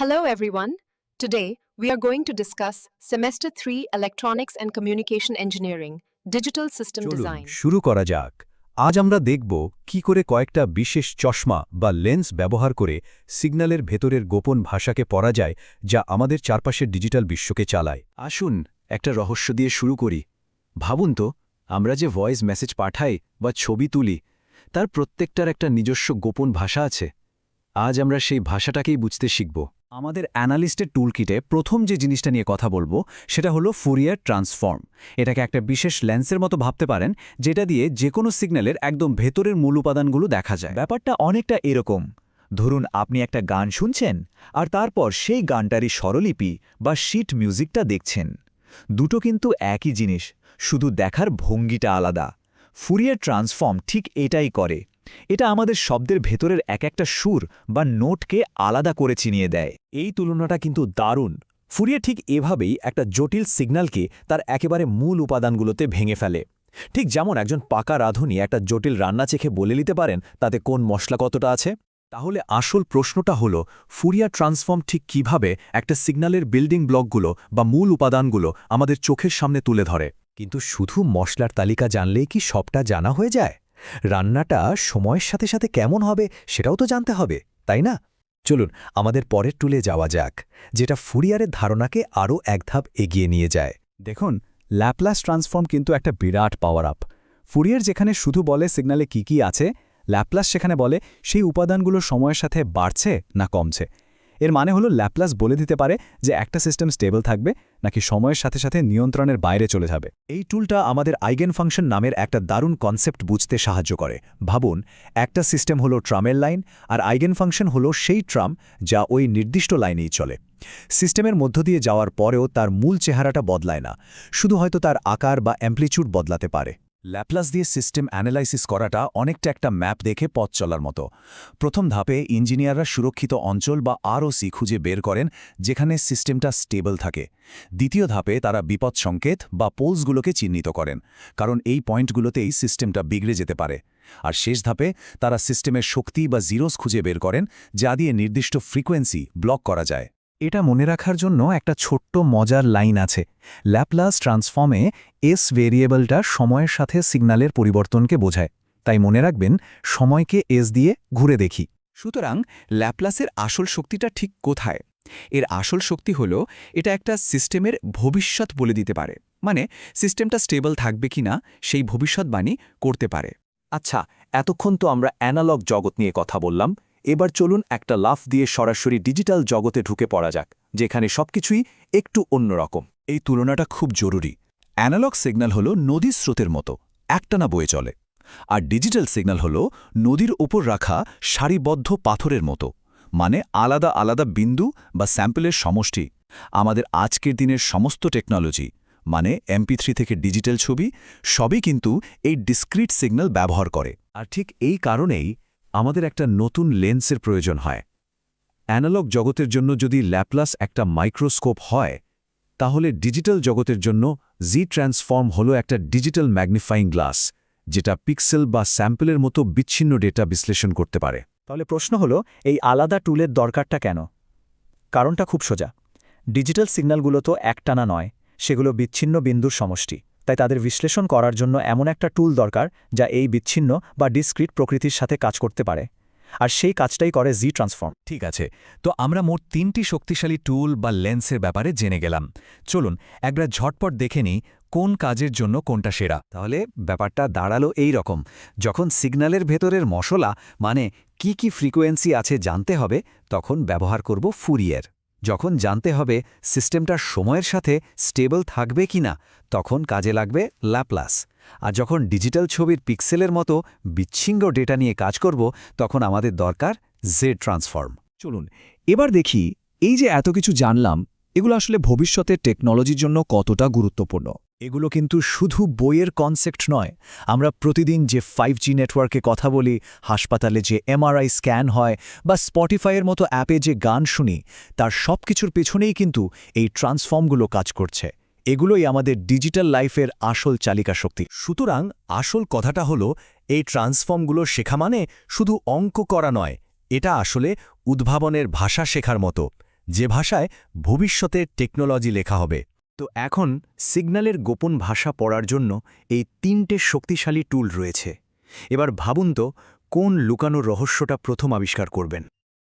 Hello, everyone. Today, we are going to discuss Semester 3 Electronics and Communication Engineering, Digital System Design. শুরু করা যাক আজ আমরা দেখব কি করে কয়েকটা বিশেষ চশমা বা লেন্স ব্যবহার করে সিগন্যালের ভেতরের গোপন ভাষাকে পড়া যায় যা আমাদের চারপাশের ডিজিটাল বিশ্বকে চালায় আসুন একটা রহস্য দিয়ে শুরু করি ভাবুন তো আমরা যে ভয়েস মেসেজ পাঠাই বা ছবি তুলি তার প্রত্যেকটার একটা নিজস্ব গোপন ভাষা আছে আজ আমরা সেই ভাষাটাকেই বুঝতে শিখব। আমাদের অ্যানালিস্টের টুলকিটে প্রথম যে জিনিসটা নিয়ে কথা বলব, সেটা হলো ফুরিয়ার ট্রান্সফর্ম। এটাকে একটা বিশেষ লেন্সের মতো ভাবতে পারেন, যেটা দিয়ে যে কোনো সিগন্যালের একদম ভেতরের মূল উপাদানগুলো দেখা যায়। ব্যাপারটা অনেকটা এরকম। ধরুন, আপনি একটা গান শুনছেন, আর তারপর সেই গানটারই স্বরলিপি বা শিট মিউজিকটা দেখছেন। দুটো কিন্তু একই জিনিস, শুধু দেখার ভঙ্গিটা আলাদা। ফুরিয়ার ট্রান্সফর্ম ঠিক এটাই করে এটা আমাদের শব্দের ভেতরের এক একটা সুর বা নোটকে আলাদা করে চিনিয়ে দেয়। এই তুলনাটা কিন্তু দারুণ। ফুরিয়ে ঠিক এভাবেই একটা জটিল সিগন্যালকে তার একেবারে মূল উপাদানগুলোতে ভেঙে ফেলে। ঠিক যেমন একজন পাকা রাঁধুনি একটা জটিল রান্না চেখে বলে নিতে পারেন, তাতে কোন মশলা কতটা আছে? তাহলে আসল প্রশ্নটা হল, ফুরিয়া ট্রান্সফর্ম ঠিক কীভাবে একটা সিগন্যালের বিল্ডিং ব্লকগুলো বা মূল উপাদানগুলো আমাদের চোখের সামনে তুলে ধরে? কিন্তু শুধু মশলার তালিকা জানলেই কি সবটা জানা হয়ে যায়? রান্নাটা সময়ের সাথে সাথে কেমন হবে সেটাও তো জানতে হবে, তাই না? চলুন, আমাদের পরের টুলে যাওয়া যাক, যেটা ফুরিয়ারের ধারণাকে আরও এক ধাপ এগিয়ে নিয়ে যায়। দেখুন, ল্যাপলাস ট্রান্সফর্ম কিন্তু একটা বিরাট পাওয়ার আপ। ফুরিয়ার যেখানে শুধু বলে সিগনালে কি কি আছে, ল্যাপলাস সেখানে বলে সেই উপাদানগুলো সময়ের সাথে বাড়ছে না কমছে। এর মানে হলো ল্যাপলাস বলে দিতে পারে যে একটা সিস্টেম স্টেবল থাকবে নাকি সময়ের সাথে সাথে নিয়ন্ত্রণের বাইরে চলে যাবে। এই টুলটা আমাদের আইগেন ফাংশন নামের একটা দারুণ কনসেপ্ট বুঝতে সাহায্য করে। ভাবুন, একটা সিস্টেম হলো ট্রামের লাইন আর আইগেন ফাংশন হলো সেই ট্রাম যা ওই নির্দিষ্ট লাইনেই চলে। সিস্টেমের মধ্য দিয়ে যাওয়ার পরেও তার মূল চেহারাটা বদলায় না, শুধু হয়তো তার আকার বা অ্যাম্প্লিচুড বদলাতে পারে। ল্যাপলাস দিয়ে সিস্টেম অ্যানালাইসিস করাটা অনেকটা একটা ম্যাপ দেখে পথ চলার মতো। প্রথম ধাপে ইঞ্জিনিয়াররা সুরক্ষিত অঞ্চল বা আরওসি খুঁজে বের করেন, যেখানে সিস্টেমটা স্টেবল থাকে। দ্বিতীয় ধাপে তারা বিপদ সংকেত বা পোলসগুলোকে চিহ্নিত করেন, কারণ এই পয়েন্টগুলোতেই সিস্টেমটা বিগড়ে যেতে পারে। আর শেষ ধাপে তারা সিস্টেমের শক্তি বা জিরোস খুঁজে বের করেন, যা দিয়ে নির্দিষ্ট ফ্রিকোয়েন্সি ব্লক করা যায়। এটা মনে রাখার জন্য একটা ছোট্ট মজার লাইন আছে। ল্যাপলাস ট্রান্সফর্মে এস ভেরিয়েবলটা সময়ের সাথে সিগন্যালের পরিবর্তনকে বোঝায়। তাই মনে রাখবেন, সময়কে এস দিয়ে ঘুরে দেখি। সুতরাং ল্যাপলাসের আসল শক্তিটা ঠিক কোথায়? এর আসল শক্তি হল, এটা একটা সিস্টেমের ভবিষ্যৎ বলে দিতে পারে। মানে সিস্টেমটা স্টেবল থাকবে কিনা সেই ভবিষ্যৎবাণী করতে পারে। আচ্ছা এতক্ষণ তো আমরা অ্যানালগ জগৎ নিয়ে কথা বললাম। এবার চলুন একটা লাফ দিয়ে সরাসরি ডিজিটাল জগতে ঢুকে পড়া যাক, যেখানে সবকিছুই একটু অন্যরকম। এই তুলনাটা খুব জরুরি। অ্যানালগ সিগন্যাল হল নদীর স্রোতের মতো, একটানা বয়ে চলে। আর ডিজিটাল সিগন্যাল হল নদীর ওপর রাখা সারিবদ্ধ পাথরের মতো মানে আলাদা আলাদা বিন্দু বা স্যাম্পলের সমষ্টি। আমাদের আজকের দিনের সমস্ত টেকনোলজি মানে এমপি থেকে ডিজিটাল ছবি, সবই কিন্তু এই ডিসক্রিট সিগন্যাল ব্যবহার করে। আর ঠিক এই কারণেই আমাদের একটা নতুন লেন্সের প্রয়োজন হয়। অ্যানালগ জগতের জন্য যদি ল্যাপলাস একটা মাইক্রোস্কোপ হয়, তাহলে ডিজিটাল জগতের জন্য জি ট্রান্সফর্ম হল একটা ডিজিটাল ম্যাগনিফাইং গ্লাস, যেটা পিক্সেল বা স্যাম্পলের মতো বিচ্ছিন্ন ডেটা বিশ্লেষণ করতে পারে। তাহলে প্রশ্ন হলো, এই আলাদা টুলের দরকারটা কেন? কারণটা খুব সোজা। ডিজিটাল সিগন্যালগুলো তো একটানা নয়, সেগুলো বিচ্ছিন্ন বিন্দুর সমষ্টি। তাই তাদের বিশ্লেষণ করার জন্য এমন একটা টুল দরকার যা এই বিচ্ছিন্ন বা ডিসক্রিট প্রকৃতির সাথে কাজ করতে পারে। আর সেই কাজটাই করে জি ট্রান্সফর্ম ঠিক আছে তো আমরা মোট তিনটি শক্তিশালী টুল বা লেন্সের ব্যাপারে জেনে গেলাম। চলুন একবার ঝটপট দেখে নিই কোন কাজের জন্য কোনটা সেরা। তাহলে ব্যাপারটা দাঁড়াল এই রকম। যখন সিগন্যালের ভেতরের মশলা মানে কি কি ফ্রিকোয়েন্সি আছে জানতে হবে তখন ব্যবহার করব ফুরিয়ের যখন জানতে হবে সিস্টেমটা সময়ের সাথে স্টেবল থাকবে কি না, তখন কাজে লাগবে ল্যাপ্লাস। আর যখন ডিজিটাল ছবির পিক্সেলের মতো বিচ্ছিঙ্গ ডেটা নিয়ে কাজ করব, তখন আমাদের দরকার জেড ট্রান্সফর্ম। চলুন, এবার দেখি এই যে এত কিছু জানলাম, এগুলো আসলে ভবিষ্যতের টেকনোলজির জন্য কতটা গুরুত্বপূর্ণ? এগুলো কিন্তু শুধু বইয়ের কনসেপ্ট নয়। আমরা প্রতিদিন যে ফাইভ জি নেটওয়ার্কে কথা বলি, হাসপাতালে যে এমআরআই স্ক্যান হয়, বা স্পটিফাইয়ের মতো অ্যাপে যে গান শুনি, তার সব কিছুর পেছনেই কিন্তু এই ট্রান্সফর্মগুলো কাজ করছে। এগুলোই আমাদের ডিজিটাল লাইফের আসল চালিকা শক্তি। সুতরাং আসল কথাটা হলো, এই ট্রান্সফর্মগুলো শেখা মানে শুধু অঙ্ক করা নয়, এটা আসলে উদ্ভাবনের ভাষা শেখার মতো। যে ভাষায় ভবিষ্যতে টেকনোলজি লেখা হবে। তো এখন সিগন্যালের গোপন ভাষা পড়ার জন্য এই তিনটে শক্তিশালী টুল রয়েছে। এবার ভাবুন তো, কোন লুকানো রহস্যটা প্রথম আবিষ্কার করবেন?